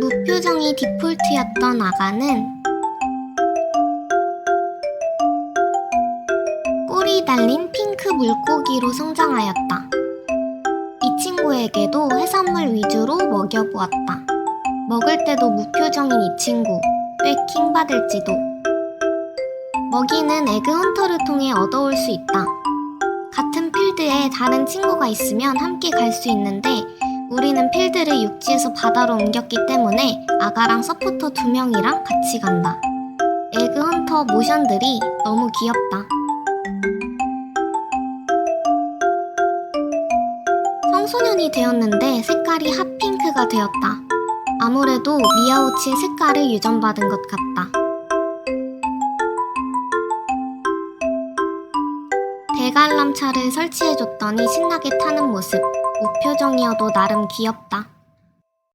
무표정이 디폴트였던 아가는 꼬리 달린 핑크 물고기로 성장하였다. 이 친구에게도 해산물 위주로 먹여보았다. 먹을 때도 무표정인 이 친구, 꽤 킹받을지도. 먹이는 에그 헌터를 통해 얻어올 수 있다. 같은 필드에 다른 친구가 있으면 함께 갈 수 있는데 우리는 필드를 육지에서 바다로 옮겼기 때문에 아가랑 서포터 두 명이랑 같이 간다. 에그 헌터 모션들이 너무 귀엽다. 청소년이 되었는데 색깔이 핫핑크가 되었다. 아무래도 미야오치의 색깔을 유전받은 것 같다. 대관람차를 설치해줬더니 신나게 타는 모습. 무표정이어도 나름 귀엽다.